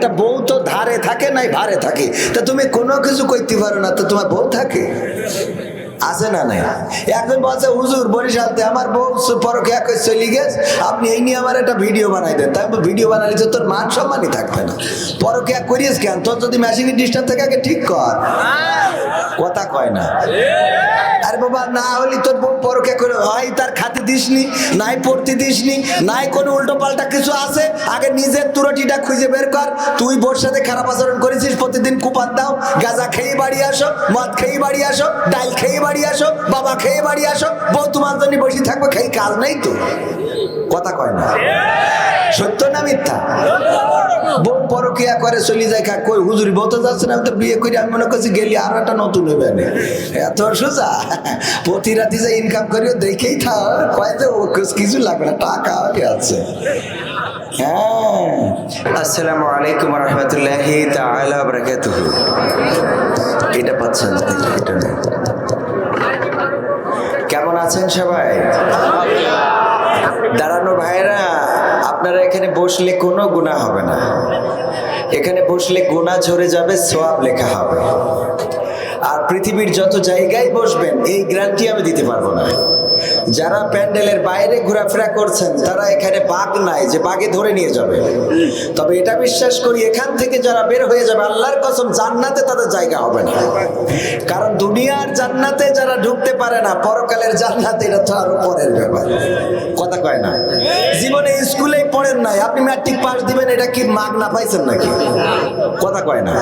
একটা বউ তো ধারে থাকে নাই ভারে থাকে। তা তুমি কোনো কিছু করতে পারো না তো তোমার বউ থাকে? আছে না নাই? একজন বলছে হুজুর বরিশালতে আমার বউ পরকে এক চলে গেছে আপনি এই নিয়ে আমার একটা ভিডিও বানাই দেন। তাই ভিডিও বানালে তোর মান সম্মানই থাকবে না। পরকে এক করিস কেন? তোর যদি মেশিনের ডিস্টার্ব থাকে আগে ঠিক কর। কথা কয় না। আরে বাবা, না হলে তোর বউ পরকে করে হয় তার খাতে দিসনি, নাই পড়তে দিসনি, নাই কোনো উল্টো পাল্টা কিছু আছে? আগে নিজের তুরটিটা খুঁজে বের কর। তুই বোর সাথে খারাপ আচরণ করেছিস, প্রতিদিন কুপান দাও। গাঁজা খেয়ে বাড়ি আসো, মদ খেয়ে বাড়ি আসো, ডাল খেয়ে বাড়ি আসো, বাবা খেয়ে বাড়ি আসো, বউ তোমার জন্য বসে থাকবে, খেয়ে কাজ নেই তো? কথা কয় না। সত্য না মিথ্যা? বউ পরকিয়া করে চলে যায় খা কই হুজুরি বউ তো যাচ্ছে না আমি তো বিয়ে করি আমি মনে করছি গেলি আরও একটা নতুন হবে না এত সোজা। প্রতি রাতে যে ইনকাম করিও দেখেই কয় যে ও কিছু লাগবে না টাকা আছে। হ্যাঁ। আসসালামু আলাইকুম রহমতুল্লাহি তাআলা বারাকাতুহু। এটা পাচ্ছেন এটা। কেমন আছেন সবাই? দাঁড়ানো ভাইরা আপনারা এখানে বসলে কোনো গুণা হবে না। এখানে বসলে গুণা ঝরে যাবে সোয়াব লেখা হবে। আর পৃথিবীর যত জায়গায় বসবেন, এই গ্যারান্টি আমি দিতে পারব না। যারা প্যান্ডেলের বাইরে ঘোরাফেরা করছেন, তারা এখানে বাঘ নাই যে বাঘে ধরে নিয়ে যাবে। তবে এটা বিশ্বাস করি, এখান থেকে যারা বের হয়ে যাবে, আল্লাহর কসম, জান্নাতে তাদের জায়গা হবে না। কারণ দুনিয়ার জান্নাতে যারা ঢুকতে পারে না, পরকালের জান্নাতে এটা তো আরও পরের ব্যাপার। কথা কয় না? জীবনে স্কুলেই পড়েন নাই, আপনি ম্যাট্রিক পাস দিবেন, এটা কি মাগ না পাইছেন নাকি? কথা কয় না?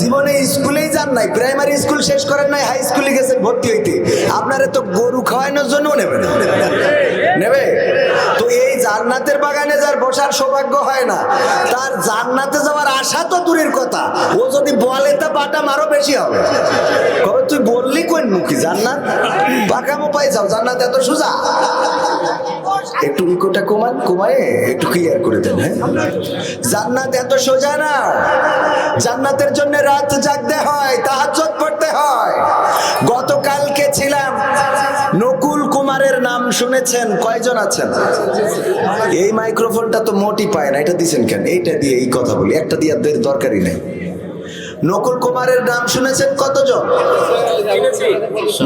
জীবনে স্কুলেই যান নাই, প্রাইমারি স্কুল শেষ করেন নাই, হাই স্কুলে গেছেন, ভর্তি হইতে। আপনারা তো গরু খাওয়ানোর জন্য নেবে নেবে? তো এই জান্নাতের বাগানে যার বসার সৌভাগ্য হয় না, তার জান্নাতে যাওয়ার আশা তো দূরের কথা। ও যদি বলে, তা বাটা আরও বেশি হবে। কবে তুই বললি কোন মুখী, জান্নাত? বাঁকামো পাই যাও, জান্নাত এত সোজা। একটু ইকোটা কমান, কমায় একটু ক্লিয়ার করে দেন হ্যাঁ? জান্নাত এত সোজা না। জান্নাতের জন্য রাত জাগতে হয়, তাহাজ্জুদ পড়তে হয়। গতকালকে ছিলাম কুমারের নাম শুনেছেন? কয়জন আছেন? এই মাইক্রোফোনটা তো মোটি পায় না, এটা দিছেন কেন? এইটা দিয়ে এই কথা বলি, একটা দিয়ে দরকারই নেই। নকুল কুমারের নাম শুনেছেন কতজন?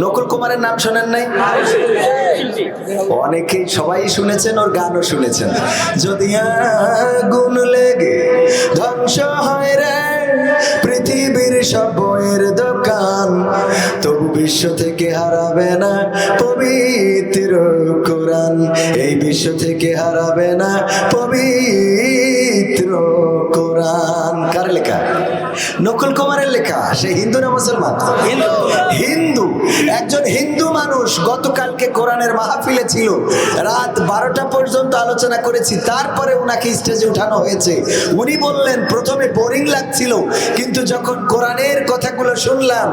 নকুল কুমারের নাম শোনেন নাই? অনেকেই সবাই শুনেছেন, ওর গানও শুনেছেন। যদি আগুন লেগে ধ্বংস হয় রে, পৃথিবীর সব বিশ্ব থেকে হারাবে না পবিত্র কোরআন। এই বিশ্ব থেকে হারাবে না পবিত্র কোরআন। কার লেখা? নকুল কুমারের লেখা সে হিন্দু না মুসলমান? হিন্দু। একজন হিন্দু মানুষ গতকালকে কোরআনের মাহফিলে ছিল। রাত বারোটা পর্যন্ত আলোচনা করেছি তারপরে ওনাকে স্টেজে উঠানো হয়েছে। উনি বললেন প্রথমে বোরিং লাগছিল কিন্তু যখন কোরআনের কথাগুলো শুনলাম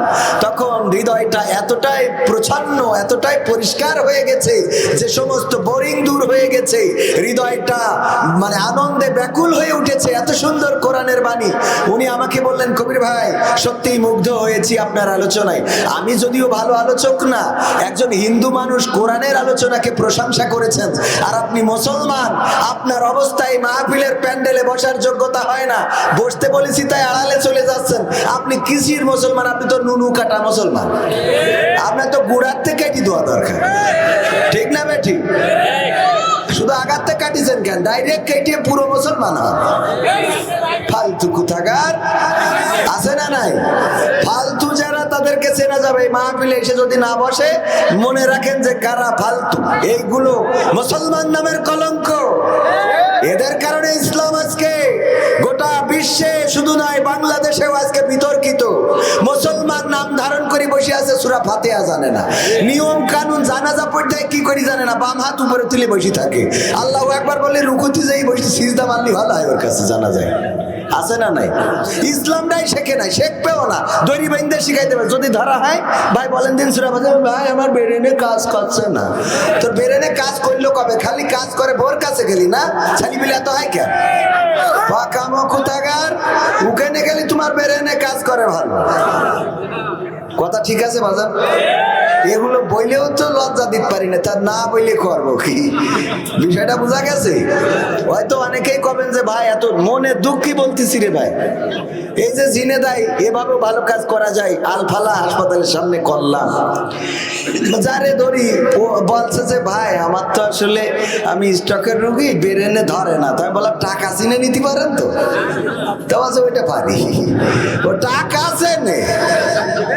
তখন হৃদয়টা এতটাই প্রচ্ছন্ন এতটাই পরিষ্কার হয়ে গেছে যে সমস্ত বোরিং দূর হয়ে গেছে। হৃদয়টা মানে আনন্দে ব্যাকুল হয়ে উঠেছে। এত সুন্দর কোরআনের বাণী। উনি আমাকে বললেন কবির ভাই, সত্যিই মুগ্ধ হয়েছি আপনার আলোচনায়। আমি যদিও ভালো আলোচক না, একজন হিন্দু মানুষ কোরআনের আলোচনাকে প্রশংসা করেছেন। আর আপনি মুসলমান, আপনার অবস্থায় মাহফিলের প্যান্ডেলে বসার যোগ্যতা হয় না। বসতে বলেছি, তাই আড়ালে চলে যাচ্ছেন। আপনি কিসির মুসলমান? আপনি তো নুনু কাটা মুসলমান। আপনার তো গুড়ার থেকে কি দেওয়া দরকার। ঠিক না বে ঠিক শুধু আঘাততে কাটিছেন কেন? ডাইরেক্ট কেটে পুরো মুসলমান হন। ফালতু কুথাগার আছে না নাই? ফালতু যারা তাদেরকে চেনা যাবে, এই মাহফিলে এসে যদি না বসে, মনে রাখেন যে কারা ফালতু? এইগুলো মুসলমান নামের কলঙ্ক। এদের কারণে ইসলাম আজকে গোটা বিশ্বে শুধু নয়, বাংলাদেশেও আজকে বিতর্কিত। মুসলমান নাম ধারণ করে বসে আছে, সুরা ফাতেহা জানে না। নিয়ম কানুন জানাজা পড়তে কি করি জানে না, বাম হাত উপরে তুলে বসে থাকে। আল্লাহ একবার বলে রুকুতি যাই বসে সিজদা মারলি ভালো হয় ওর কাছে জানা যায়। আছে না নাই? ইসলামটাই শেখে নাই, শেখবেও না। দড়ি বাইন্দে শিখাই দেবে যদি ধরা হয়, ভাই বলেন দিন সুরা ভাই, আমার বেরেনে কাজ করছে না। তোর বেরেনে কাজ করল কবে? খালি কাজ করে, ভোর কাছে গেলি না? ছালি বিলে এত হয় কেন? পাকামো কোথাকার ওখানে গেলি তোমার বেরেনে কাজ করে ভালো। কথা ঠিক আছে বাজার এগুলো বইলেও তো লজ্জা দিতে পারি না তার না বইলে করব কি? বিষয়টা বোঝা গেছে? হয়তো অনেকেই কবেন যে, ভাই, এত মনে দুঃখ বলতেছি রে ভাই? এই যে জিনে দেয় এভাবে ভালো কাজ করা যায়, আলফালা হাসপাতালের সামনে করলাম যারে ধরি ও বলছে যে, ভাই, আমার তো আসলে আমি স্টকের রুগী বেরেনে ধরে না। তাই বললাম, টাকা চিনে নিতে পারেন তো? তা বলছে, ওইটা পারি। ও, টাকা আছে নে।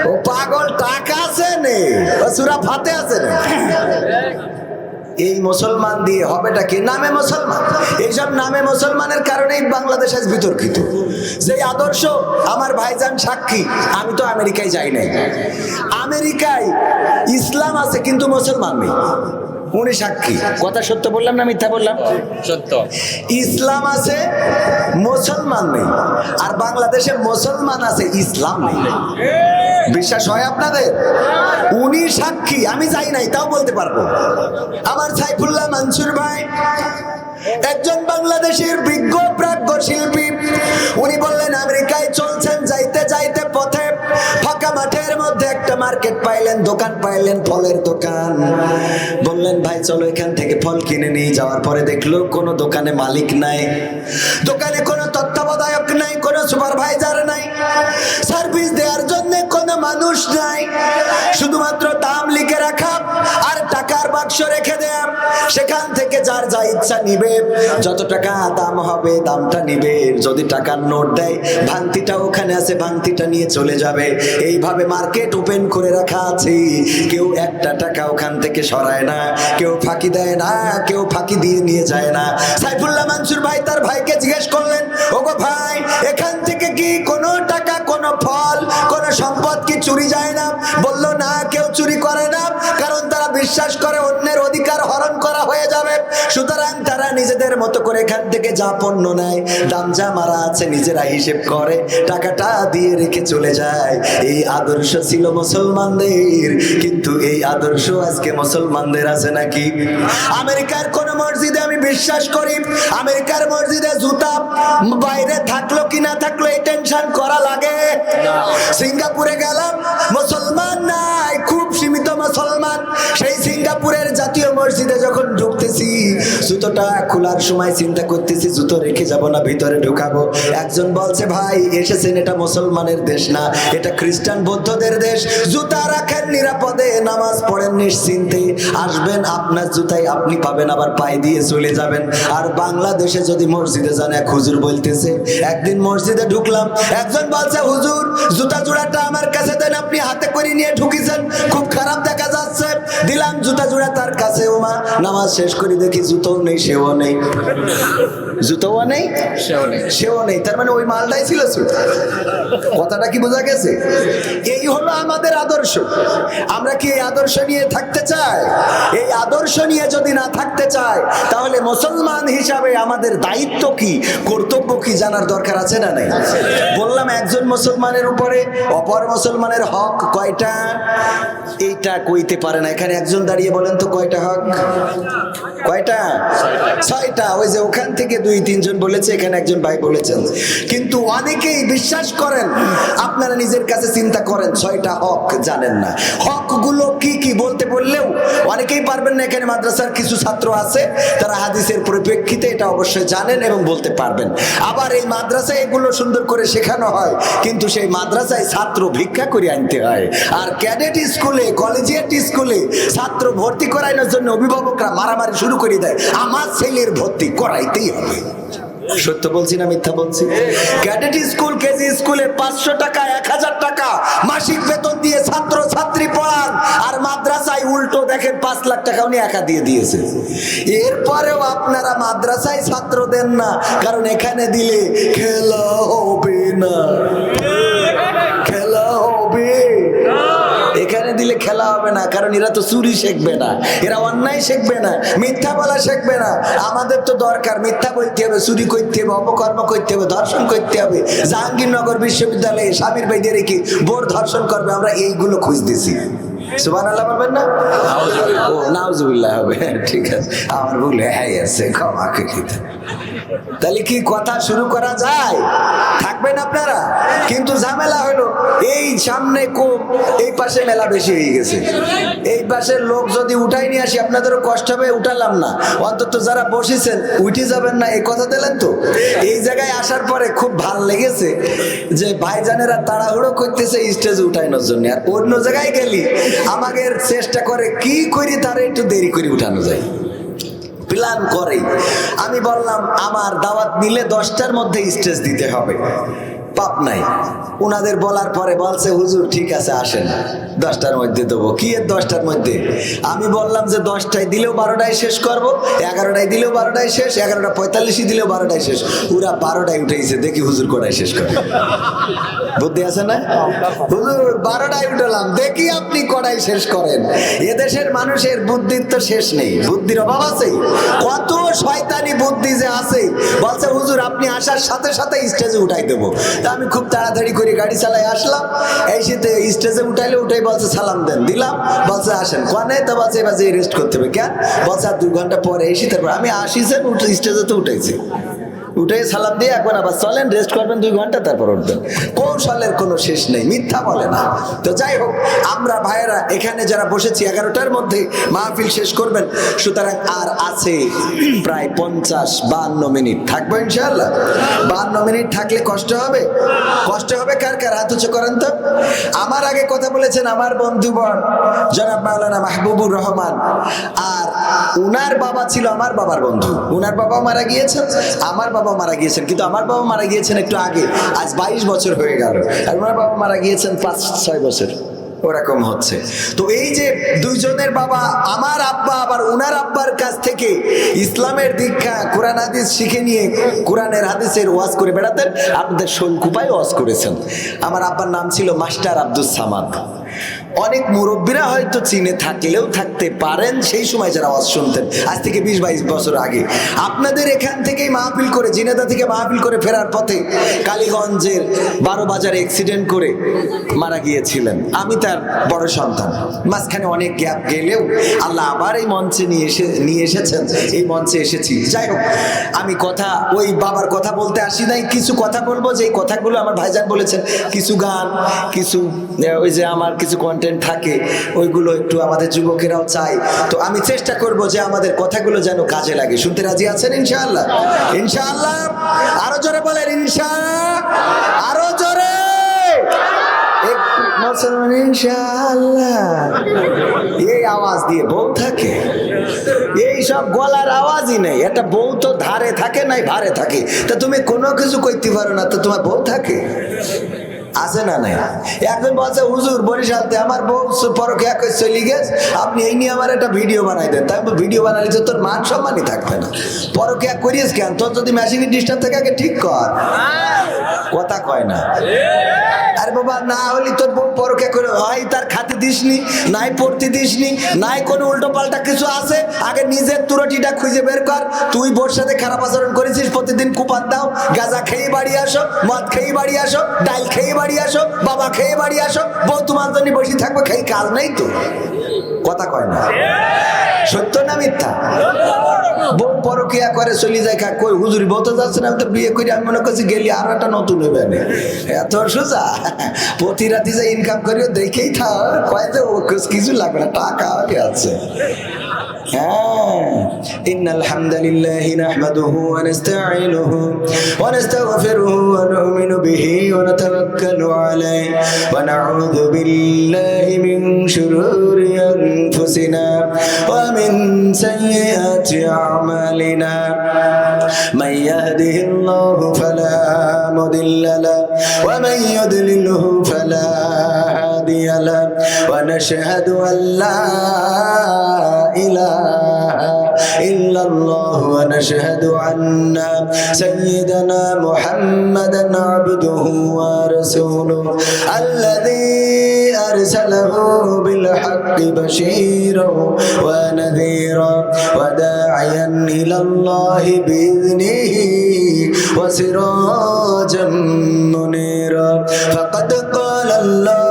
ও পাগল টাকা আছে নে? সুরা ফাতে আছে এই মুসলমান দিয়ে হবেটা কি? নামে মুসলমান। এইসব নামে মুসলমানের কারণেই বাংলাদেশ আজ বিতর্কিত। যে আদর্শ, আমার ভাইজান সাক্ষী, আমি তো আমেরিকায় যাই নাই। আমেরিকায় ইসলাম আছে, কিন্তু মুসলমান নেই। উনি সাক্ষী। কথা সত্য বললাম না মিথ্যা বললাম? সত্য। ইসলাম আছে মুসলমান নেই। আর বাংলাদেশে মুসলমান আছে ইসলাম নেই। বিশ্বাস হয় আপনাদের? উনি সাক্ষী আমি যাই নাই তাও বলতে পারব। আমার সাইফুল্লাহ মানসুর ভাই একজন বাংলাদেশের বিজ্ঞ প্রাজ্ঞ শিল্পী। উনি বললেন আমেরিকায় চলছেন যাইতে যাইতে পথে ফাঁকা মধ্যে একটা মার্কেট পাইলেন, দোকান পাইলেন, ফলের দোকান। বললেন, ভাই, চলো এখান থেকে ফল কিনে নিয়ে যাওয়ার পরে দেখল কোনো দোকানে মালিক নাই। দোকানে কোনো তত্ত্বাবধায়ক নাই, কোনো সুপারভাইজার নাই। সার্ভিস দেওয়ার জন্য কোনো মানুষ নাই। শুধুমাত্র দাম লিখে রাখা বাক্স রেখে দেয়া সেখান থেকে যার যা ইচ্ছা নিবে। যত টাকা দাম হবে, দামটা নিবে। যদি টাকার নোট দেয়, ভাঙতিটা ওখানে আছে, ভাঙতিটা নিয়ে চলে যাবে। এইভাবে মার্কেট ওপেন করে রাখা আছে। কেউ একটা টাকা ওখান থেকে সরায় না। কেউ ফাঁকি দেয় না, কেউ ফাঁকি দিয়ে নিয়ে যায় না। সাইফুল্লাহ মানসুর ভাই তার ভাইকে জিজ্ঞেস করলেন, ওগো ভাই, এখান থেকে কি কোনো টাকা, কোনো ফল, কোনো সম্পদ কি চুরি যায় না? বলল, না, কেউ বিশ্বাস করে অন্যের অধিকার হরণ করা হয়ে যাবে। সুতরাং তারা নিজেদের মতো করে এখান থেকে যা পণ্য নেয় দাম যা মারা আছে নিজেরা হিসেব করে টাকাটা দিয়ে রেখে চলে যায়। এই আদর্শ ছিল মুসলমানদের কিন্তু এই আদর্শ আজকে মুসলমানদের আছে নাকি? আমেরিকার কোন মসজিদে আমি বিশ্বাস করি আমেরিকার মসজিদে জুতা বাইরে থাকল কি না থাকল এই টেনশন করা লাগে। সিঙ্গাপুরে গেলাম মুসলমান নাই মুসলমান সেই সিঙ্গাপুরের জাতীয় মসজিদে যখন ঢুকতেছি, জুতোটা খোলার সময় চিন্তা করতেছি, জুতো রেখে যাব না, ভিতরে ঢুকাবো। একজন বলছে, ভাই, এসেছেন, এটা মুসলমানের দেশ না, এটা খ্রিস্টান বৌদ্ধদের দেশ। জুতা রাখেন নিরাপদে, নামাজ পড়েন নিশ্চিন্তে। আসবেন, আপনার জুতাই আপনি পাবেন, আবার পায়ে দিয়ে চলে যাবেন। আর বাংলাদেশে যদি মসজিদে যান, এক হুজুর বলতেছে, একদিন মসজিদে ঢুকলাম। একজন বলছে, হুজুর, জুতা জোড়াটা আমার কাছে দেন, আপনি হাতে করে নিয়ে ঢুকিছেন। খুব খারাপ দেখা যাচ্ছে। দিলাম জুতা জোড়া তার কাছে ওমা নামাজ শেষ করে দেখি জুতোও নেই সেও নেই। জুতোও নেই সেও নেই। সেও নেই। তার মানে ওই মালটাই ছিল কথাটা কি বোঝা গেছে? এই হলো আমাদের আদর্শ। আমরা কি এই আদর্শ নিয়ে থাকতে চাই? এই আদর্শ নিয়ে যদি না থাকতে চাই তাহলে মুসলমান হিসাবে আমাদের দায়িত্ব কি কর্তব্য কি জানার দরকার আছে না নাই? বললাম একজন মুসলমানের উপরে অপর মুসলমানের হক কয়টা? এইটা কইতে পারে না। এখানে একজন দাঁড়িয়ে বলেন তো কয়টা হক? কয়টা? ছয়টা। ওই যে ওখান থেকে দুই, তিনজন বলেছে, এখানে একজন ভাই বলেছেন। কিন্তু অনেকেই বিশ্বাস করেন, আপনারা নিজের কাছে চিন্তা করেন, ছয়টা হক জানেন না। হকগুলো কি কি বলতে বললেও অনেকেই পারবেন না, এখানে মাদ্রাসার কিছু ছাত্র আছে, তারা হাদিসের পরিপ্রেক্ষিতে এটা অবশ্যই জানেন এবং বলতে পারবেন। আবার এই মাদ্রাসায় এগুলো সুন্দর করে শেখানো হয়, কিন্তু সেই মাদ্রাসায় ছাত্র ভিক্ষা করে আনতে হয়। আর ক্যাডেট স্কুলে, কলেজিয়েট স্কুলে ছাত্র ভর্তি করানোর জন্য অভিভাবকরা মারামারি শুরু করে দেয়। আমার ছেলের ভর্তি করাইতেই হবে। সত্য বলছি না মিথ্যা বলছি? ক্যাডেট স্কুল, কেজি স্কুলে পাঁচশো টাকা, এক হাজার টাকা মাসিক বেতন দিয়ে ছাত্র ছাত্রী পড়ান। আর মাদ্রাসায় উল্টো দেখেন পাঁচ লাখ টাকা উনি একা দিয়ে দিয়েছে। এরপরেও আপনারা মাদ্রাসায় ছাত্র দেন না, কারণ এখানে দিলে খেলা হবে না। খেলা হবে না কারণ এরা তো চুরি শিখবে না এরা অন্যায় শিখবে না মিথ্যা বলা শিখবে না। আমাদের তো দরকার মিথ্যা বলতে হবে চুরি করতে হবে অপকর্ম করতে হবে ধর্ষণ করতে হবে। জাহাঙ্গীরনগর বিশ্ববিদ্যালয়ে স্বামীর বাইদে রেখে বোর ধর্ষণ করবে আমরা এইগুলো খুঁজতেছি সুবান আল্লাহ বলবেন না? ও নাউজুবিল্লাহ হবে ঠিক আছে। আমার ভুল হ্যাঁ আছে ক্ষমা করে তাহলে কি কথা শুরু করা যায়? থাকবেন আপনারা? কিন্তু ঝামেলা হলো, এই সামনে কম এই পাশে মেলা বেশি হয়ে গেছে। এই পাশের লোক যদি উঠাই নিয়ে আসি, আপনাদেরও কষ্ট হবে, উঠালাম না। অন্তত যারা বসেছেন, উঠে যাবেন না এই কথা দিলেন তো? এই জায়গায় আসার পরে খুব ভালো লেগেছে যে ভাইজানেরা তাড়াহুড়ো করতেছে স্টেজে উঠানোর জন্য। আর অন্য জায়গায় গেলি আমাদের চেষ্টা করে কি করি তারা একটু দেরি করে উঠানো যায়। প্ল্যান করে। আমি বললাম আমার দাওয়াত নিলে দশটার মধ্যে স্টেজ দিতে হবে। পাপ নাই। ওনাদের বলার পরে বলছে, হুজুর, ঠিক আছে, আসেন। দশটার মধ্যে দেবো। কি এর দশটার মধ্যে? আমি বললাম যে, দশটায় দিলেও বারোটায় শেষ করব, এগারোটায় দিলেও বারোটায় শেষ, এগারোটা পঁয়তাল্লিশই দিলেও বারোটায় শেষ। ওরা বারোটায় উঠেছে দেখি হুজুর কটায় শেষ করে। বুদ্ধি আছে না? হুজুর, বারোটায় উঠলাম, দেখি আপনি শেষ করেন। এদেশের মানুষের বুদ্ধির তো শেষ নেই, বুদ্ধির অভাব আছে। কত শয়তানি বুদ্ধি যে আছে। বলছে, হুজুর, আপনি আসার সাথে সাথে স্টেজে উঠাই দেবো। তা আমি খুব তাড়াতাড়ি করে গাড়ি চালাই আসলাম। এই শীতে স্টেজে উঠাইলে উঠাই বলছে, সালাম দেন। দিলাম। বলছে, আসেন। কনে তো বলছে এবার রেস্ট করতে হবে। কেন? বলছে, আর দু ঘণ্টা পরে এসে তারপর পর আমি আসিছেন উঠে স্টেজে তো উঠেছি। উঠে সালাম দিয়ে এখন আবার চলেন রেস্ট করবেন দুই ঘণ্টা, তারপর উঠবেন। কৌশলের কোনো শেষ নেই, মিথ্যা বলে না। তো যাই হোক, আমরা ভাইয়েরা এখানে যারা বসেছি, এগারোটার মধ্যে মাহফিল শেষ করবেন। সুতরাং আর আছে প্রায় পঞ্চাশ বান্ন মিনিট। থাকব ইনশাল্লাহ বান্ন মিনিট থাকলে কষ্ট হবে? কষ্ট হবে কার কার? হাত উঁচু করেন তো। আমার আগে কথা বলেছেন আমার বন্ধুবর জনাব মাওলানা মাহবুবুর রহমান। আর উনার বাবা ছিল আমার বাবার বন্ধু। উনার বাবা মারা গিয়েছেন, আমার বাবা মারা গিয়েছেন। কিন্তু আমার বাবা মারা গিয়েছেন একটু আগে। আজ বাইশ বছর হয়ে গেল। আর ওনার বাবা মারা গিয়েছেন পাঁচ, ছয় বছর। ওরকম হচ্ছে। তো এই যে দুইজনের বাবা, আমার আব্বা আবার উনার আব্বার কাছ থেকে ইসলামের দীক্ষা, কোরআন, হাদিস শিখে নিয়ে কোরআনের, হাদিসের ওয়াজ করে বেড়াতেন। আপনাদের শোলকুপায় ওয়াজ করেছেন। আমার আব্বার নাম ছিল মাস্টার আব্দুল সামাদ। অনেক মুরব্বীরা হয়তো চীনে থাকলেও থাকতে পারেন সেই সময় যারা আওয়াজ শুনতেন। আজ থেকে বিশ বাইশ বছর আগে। আপনাদের এখান থেকেই মাহফিল করে, জিনেদা থেকে মাহফিল করে ফেরার পথে কালীগঞ্জের বারো বাজারে অ্যাক্সিডেন্ট করে মারা গিয়েছিলেন। আমি তার বড় সন্তান। মাঝখানে অনেক গ্যাপ গেলেও আল্লাহ আবার এই মঞ্চে নিয়ে এসে, নিয়ে এসেছেন। এই মঞ্চে এসেছি। যাই হোক, আমি কথা, ওই বাবার কথা বলতে আসি নাই। কিছু কথা বলব। যে কথাগুলো আমার ভাইজান বলেছেন, কিছু গান, কিছু ওই যে আমার কিছু কন্টেন্ট থাকে, ওইগুলো একটু আমাদের যুবকেরাও চাই তো আমি চেষ্টা করব যে আমাদের কথাগুলো যেন কাজে লাগে। শুনতে রাজি আছেন ইনশাআল্লাহ? ইনশাআল্লাহ? আরও জোরে বলেন ইনশা আরও জোরে! ইনশাআল্লাহ। এই আওয়াজ দিয়ে বউ থাকে। এই সব গলার আওয়াজই নেই। একটা বউ তো ধারে থাকে নাই, ভারে থাকে। তা তুমি কোনো কিছু করতে পারো না, তো তোমার বউ থাকে? আছে না নাই? একজন বলছে, হুজুর বরিশালতে আমার বউ পরকে এক চলে গেছে। আপনি এই নিয়ে আমার একটা ভিডিও বানাই দেন। তাই ভিডিও বানালে তো তোর মান সম্মানই থাকবে না। পরকে এক করিস কেন? তোর যদি মেশিনের ডিস্টার্ব থেকে, আগে ঠিক কর। কথা কয় না। আরে বাবা, না হলে তোর বউ পরকে করে, হয়, তার খাতে দিসনি, নাই পড়তে দিসনি, নাই কোনো উল্টো পাল্টা কিছু আছে? আগে নিজের তুরটিটা খুঁজে বের কর। তুই বোর সাথে খারাপ আচরণ করেছিস, প্রতিদিন কুপাত দাও। গাঁজা খেয়ে বাড়ি আসো, মদ খেয়ে বাড়ি আসো, ডাল খেয়ে বাড়ি আসো, বাবা খেয়ে বাড়ি আসো, বউ তোমার জন্য বসে থাকবে, খেয়ে কাজ নেই তো। কথা কয় না। সত্য না মিথ্যা? বউ পরকিয়া করে চলে যায় খা কই হুজুরি বউ তো যাচ্ছে না আমি তো বিয়ে করে আমি মনে করছি গেলি আরো একটা নতুন হইবে না এত সোজা প্রতি রাতে যে ইনকাম করিও দেখেই থাক কয় যে ও কিছু লাগবে না টাকা হয়ে আছে إن الحمد لله نحمده ونستعينه ونستغفره ونؤمن به ونتوكل عليه ونعوذ بالله من شرور أنفسنا ومن سيئات أعمالنا. من يهده الله فلا مضل له ومن يضلله فلا هادي له. ونشهد أن لا إله إلا الله ونشهد أن سيدنا محمدا عبده ورسوله. الذي أرسله بالحق بشيرا ونذيرا وداعيا إلى الله بإذنه وسراجا منيرا. فقد قال الله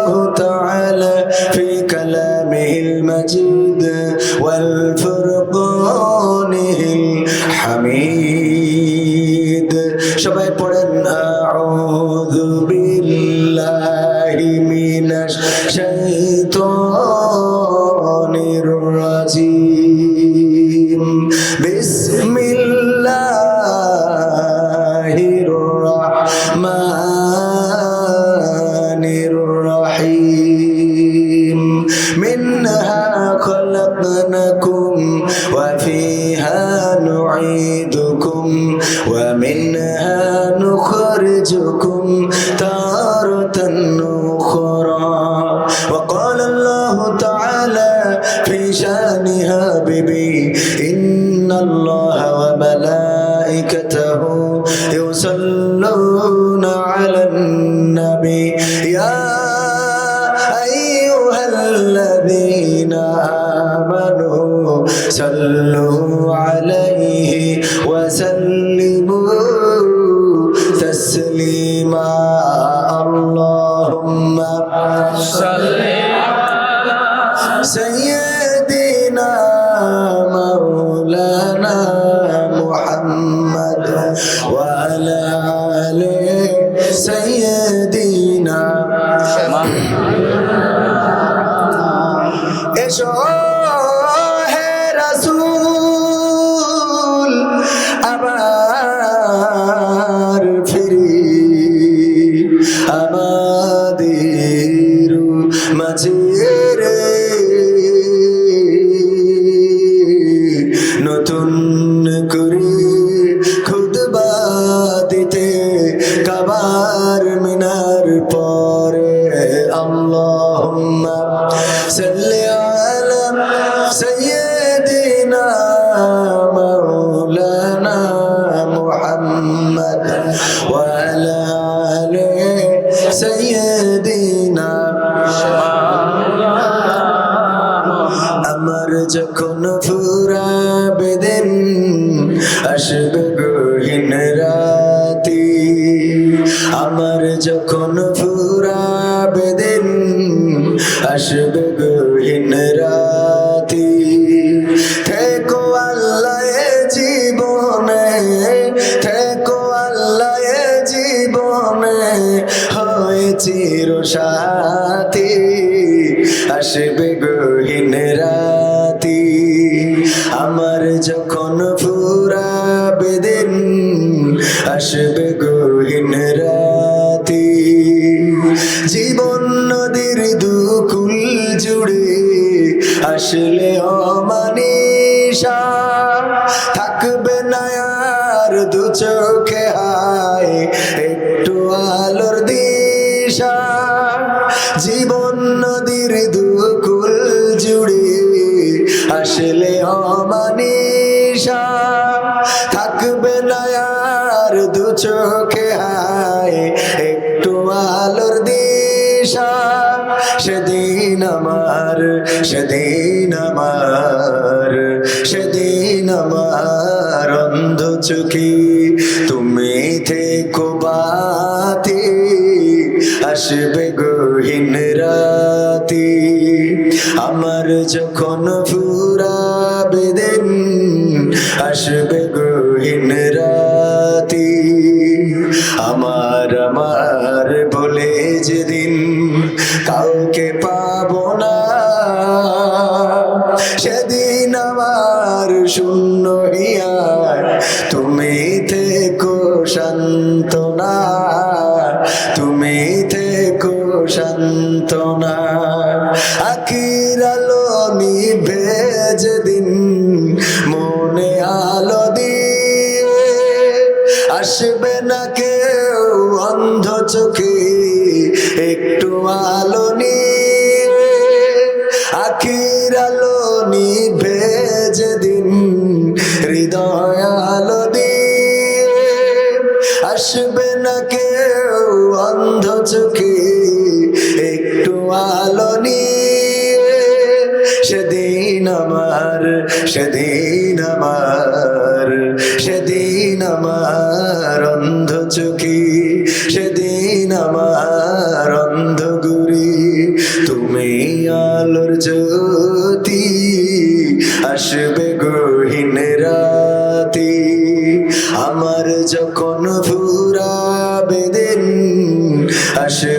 إن الله وملائكته আমার দু চোখে হায় একটু আলোর দিশা। সেদিন আমার সেদিন আমার সেদিন আমার অন্ধ চোখে তুমি থেকো বাতি, আসবে গহীন রাতি। আমার যখন ফু চোখে একটু আলো নিয়ে আখির আলো নিভে দিন হৃদয় আলো দিয়ে। আসবে না কেউ অন্ধ চোখে একটু আলো আমার যখন ভুরা বেদিন আসে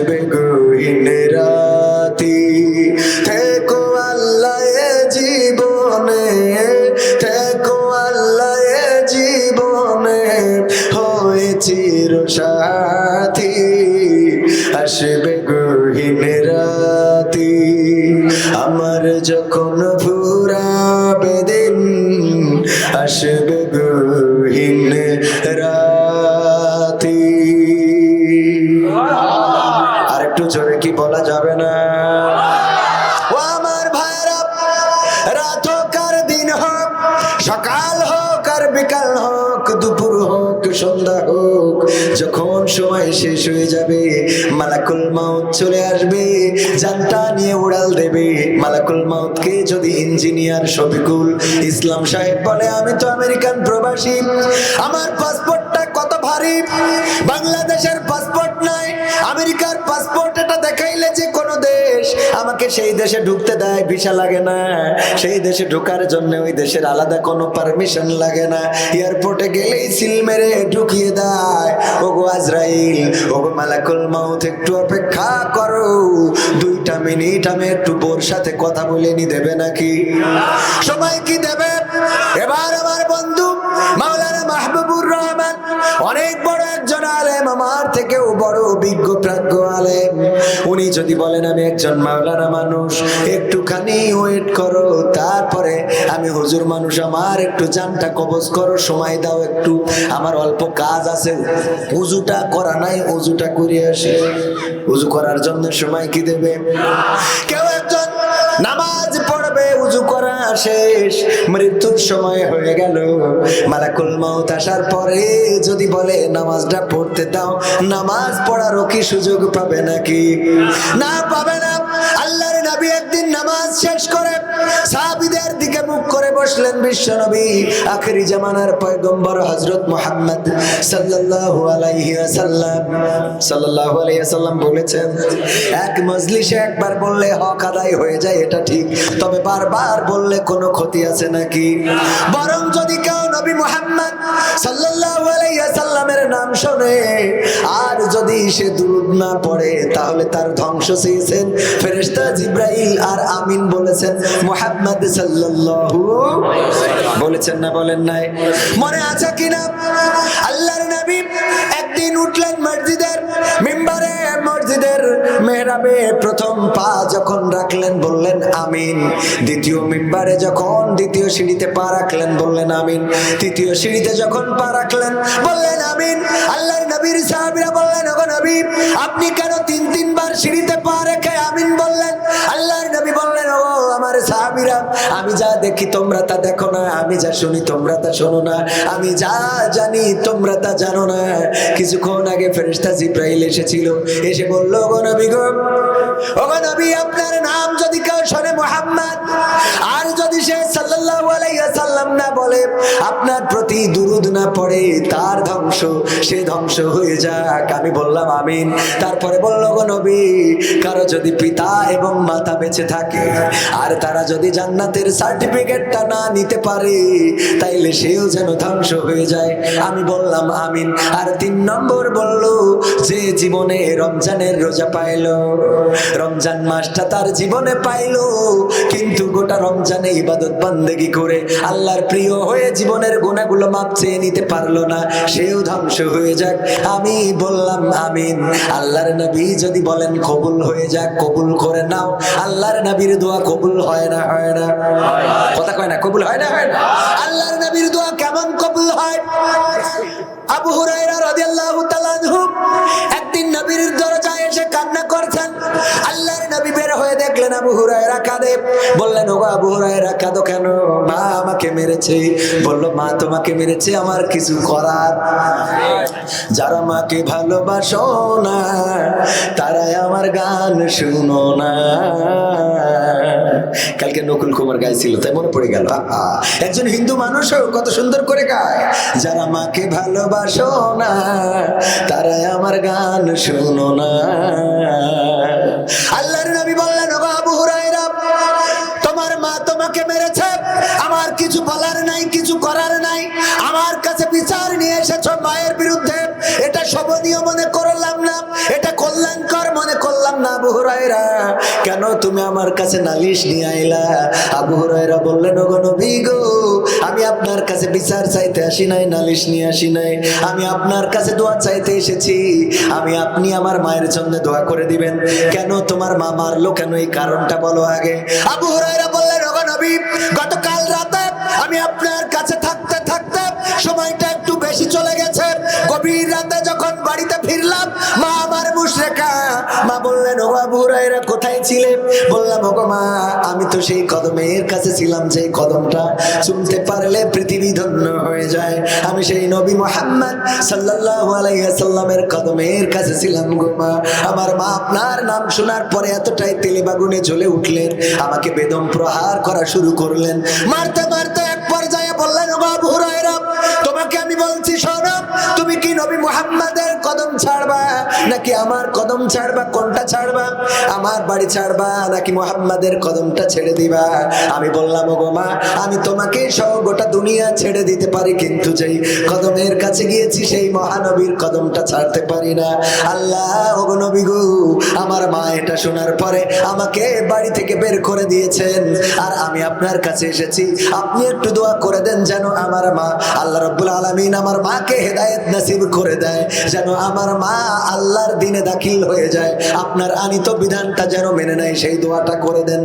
মালাকুল মাউত চলে আসবে জানটা নিয়ে উড়াল দেবে। মালাকুল মাউতকে যদি ইঞ্জিনিয়ার শফিকুল ইসলাম সাহেব বলে, আমি তো আমেরিকান প্রবাসী, আমার পাসপোর্টটা কত ভারী? বাংলাদেশের আমাকে সেই দেশে ঢুকতে দেয়, ভিসা লাগে না। সেই দেশে ঢোকার জন্য ওই দেশের আলাদা কোনো পারমিশন লাগে না। এয়ারপোর্টে গেলেই সিল মেরে ঢুকিয়ে দেয়। ওগো আজরাইল, ওগো মালাকুল মাউথ একটু অপেক্ষা করো। দুইটা মিনিট আমি একটু বোর সাথে কথা বলে নি, দেবে নাকি? সময় কি দেবে? এবার আমার বন্ধু মাওলানা মাহবুবুর রহমান, অনেক বড় একজন আলেম, আমার থেকেও বড় অভিজ্ঞ, প্রাজ্ঞ আলেম। উনি যদি বলেন, আমি একজন মাওলানা মানুষ, একটুখানি ওয়েট করো, তারপরে আমি হুজুর মানুষ, আমার একটু জানটা কবজ করো, সময় দাও একটু, আমার অল্প কাজ আছে, উজুটা করা নাই, উজুটা করে আসি। উজু করার জন্য সময় কি দেবে? কেউ একজন নামাজ পড়বে, উজু করা শেষ, মৃত্যুর সময় হয়ে গেল। মালাকুল মাউত আসার পরে যদি বলে, নামাজটা পড়তে দাও, নামাজ পড়ারও কি সুযোগ পাবে নাকি? না পাবে না। আল্লাহর নবী একদিন নামাজ শেষ করে সাহাবীদের দিকে মুখ করে বসলেন বিশ্ব নবী। আখেরি জামানার পয়গম্বর হযরত মুহাম্মদ সাল্লাল্লাহু আলাইহি সাল্লাল্লাহু আলাইহি বলেছেন, এক মজলিসে একবার বললে হক আদায় হয়ে যায়, এটা ঠিক। তবে বারবার বললে কোনো ক্ষতি আছে নাকি? বরং যদি কেউ নবী মুহাম্মদ সাল্লাল্লাহু আলাইহি নাম শোনে, আর যদি সে দুরূদ না পড়ে, তাহলে তার ধ্বংস চেয়েছেন ফেরেশতা জিব্রাইল আর আমিন বলেছেন, মোহাম্মদ সাল্লাল্লাহু বলেছেন না, বলেন নাই? মনে আছে কিনা? আল্লাহর নবী একদিন উঠলেন মসজিদের মিম্বারে মেহরাবে প্রথম পা যখন রাখলেন, বললেন, আমিন। দ্বিতীয় মিম্বারে যখন দ্বিতীয় সিঁড়িতে পা রাখলেন, বললেন, আমিন। তৃতীয় সিঁড়িতে যখন পা রাখলেন, বললেন, আমিন। আল্লাহর নবীর সাহাবীরা বললেন, ওগো নবী, আপনি কেন তিন, তিনবার সিঁড়িতে পা রেখে আমিন বললেন? আল্লাহর নবী বললেন ও আমার সাহাবীরা, আমি যা দেখি তোমরা তা দেখো না, আমি যা শুনি তোমরা তা শোনো না, আমি যা জানি তোমরা তা জানো না। কিছুক্ষণ আগে ফেরেশতা জিব্রাইল এসেছিল, এসে বলল, ওগো নবী গো আপনার নাম যদি কেউ শোনে মোহাম্মদ দুরুদ না পড়ে, তার ধ্বংস, সে ধ্বংস হয়ে যাক। আমি বললাম, আমিন। তারপরে বলল, গো নবী, কারও যদি পিতা এবং মাতা বেঁচে থাকে, আর তারা যদি জান্নাতের সার্টিফিকেটটা না নিতে পারে, তাইলে সেও যেন ধ্বংস হয়ে যায়। আমি বললাম, আমিন। আর তিন নম্বর বলল, যে জীবনে রমজানের রোজা পাইলো, রমজান মাসটা তার জীবনে পাইলো, কিন্তু গোটা রমজানে ইবাদত বান্দেগি করে আল্লাহর প্রিয় হয়ে জীবনের গুণাগুলো মাপ চেয়ে নিতে পারল না, সেও ধ্বংস হয়ে যাক। আমি বললাম, আমিন। আল্লাহর নবী যদি বলেন, কবুল হয়ে যাক, কবুল করে নাও। আল্লাহর নবীর দোয়া কবুল হয় না হয় না? কথা কয় না, কবুল হয় না হয় না? আল্লাহর নবীর দোয়া কেমন কবুল হয়? আবু হুরায়রা রাদিয়াল্লাহু তাআলা দেখলেন আবু হুরায়রা কাঁদে। বললেন, ওগো আবু হুরায়রা, কাঁদো কেন? মা আমাকে মেরেছে। বলল, মা তোমাকে মেরেছে, আমার কিছু করার যারা মাকে ভালোবাসো না, তারাই আমার গান শুনো না। কালকে নকুল কুমার গাইছিল, তাই মনে পড়ে গেল। একজন হিন্দু মানুষও কত সুন্দর করে গায়। যারা মাকে ভালোবাসো না, তারাই আমার গান শুনো না। আল্লাহর নবী বললেন, "ওগো আবু হুরায়রা তোমার মা তোমাকে মেরেছে। আমার কিছু বলার নাই, কিছু করার নাই। আমার কাছে বিচার নিয়ে এসেছ মায়ের বিরুদ্ধে। এটা শোভনীয় মনে কল্যাণকর করলাম না আবু হুরায়রা? কেন তুমি আমার কাছে নালিশ নিয়ে আইলা? আবু হুরায়রা বললেন, ওগো নবী গো, আমি আপনার কাছে বিচার চাইতে আসি নাই, নালিশ নিয়ে আসি নাই। আমি আপনার কাছে দোয়া চাইতে এসেছি। আমি আপনি আমার মায়ের জন্য দোয়া করে দিবেন। কেন তোমার মা মারলো? কেন এই কারণটা বলো আগে? আবু হুরায়রা বললেন, ওগো নবী, গতকাল রাতে আমি আপনার কাছে থাকতে থাকতে সময়টা একটু বেশি চলে গেছে। মা বললেন আবু হুরায়রা, কোথায় ছিলে? বললাম, ওগো মা, আমি তো সেই কদমের কাছে ছিলাম যে কদমটা চুমতে পারলে পৃথিবী ধন্য হয়ে যায়। আমি সেই নবী মোহাম্মদ সাল্লাল্লাহু আলাইহি সাল্লামের কদমের কাছে ছিলাম গো মা। আমার মা আপনার নাম শোনার পরে এতটাই তেলে বাগুনে জ্বলে উঠলেন, আমাকে বেদম প্রহার করা শুরু করলেন। মারতে মারতে এক পর্যায়ে বললেন ও আবু হুরায়রা, তোমাকে আমি বলছি, শোনো, তুমি কি নবী মুহাম্মাদের কদম ছাড়বা? নাকি আমার কদম ছাড়বা? কোনটা ছাড়বা? আমার বাড়ি ছাড়বা? নাকি মুহাম্মাদের কদমটা ছেড়ে দিবা? আমি বললাম, ওগো মা, আমি তোমাকে সহ গোটা দুনিয়া ছেড়ে দিতে পারি, কিন্তু যেই কদমের কাছে গিয়েছি, সেই মহানবীর কদমটা ছাড়তে পারি না। আল্লাহ, ওগো নবী গো, আমার মা এটা শোনার পরে আমাকে বাড়ি থেকে বের করে দিয়েছেন। আর আমি আপনার কাছে এসেছি। আপনি একটু দোয়া করে দেন যেন আমার মা, আল্লাহ রব্বুল আলমিন আমার মাকে হেদায়েত নসিব করে দেয়, যেন আমার মা আল্লাহর দিনে দাখিল হয়ে যায়। আপনার আনিত বিধানটা যেন মেনে নেয়, সেই দোয়াটা করে দেন।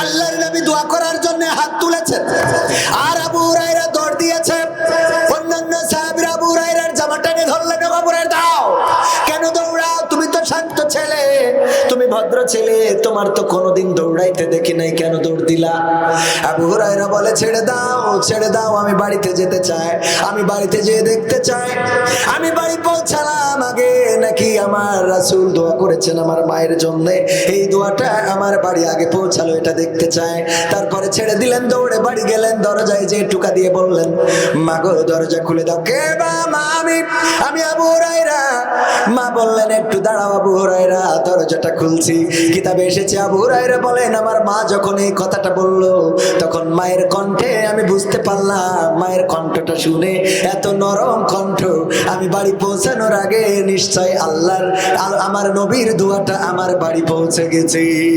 আল্লাহর নবী দোয়া করার জন্য হাত তুলেছেন। আর আবু রায়রা দৌড় দিয়েছে। অন্যান্য সাহেবের আবু রায়রার জামাটা নিয়ে ধরলেন আবু হুরায়রা, দাও। তুমি ভদ্র ছেলে, তোমার তো কোনোদিন দৌড়াইতে দেখি নাই কেন দৌড় দিলা? আবু হুরায়রা বলে, ছেড়ে দাও ছেড়ে দাও, আমি বাড়িতে যেতে চাই, আমি বাড়িতে যেয়ে দেখতে চাই। আমি বাড়ি পৌঁছালাম আগে, নাকি আমার রাসূল দোয়া করেছেন আমার মায়ের জন্য? এই দোয়াটা আমার বাড়ি আগে পৌঁছালো, এটা দেখতে চায় তারপরে ছেড়ে দিলেন, দৌড়ে বাড়ি গেলেন, দরজায় যে টুকা দিয়ে বললেন মাগো দরজা খুলে দাও। কে বা মা আমি? আমি আবু হুরায়রা। মা বললেন, একটু দাঁড়াও আবু হুরায়রা, দরজাটা খুলছি। কিতাবে এসেছে আবু হুরাইরা বলেন, আমার মা যখন এই কথাটা বলল, তখন মায়ের কণ্ঠে আমি বুঝতে পারলাম, মায়ের কণ্ঠটা শুনে এত নরম কণ্ঠ, আমি বাড়ি পৌঁছানোর আগে নিশ্চয় আল্লাহর, আল- আমার নবীর দোয়াটা আমার বাড়ি পৌঁছে গেছে।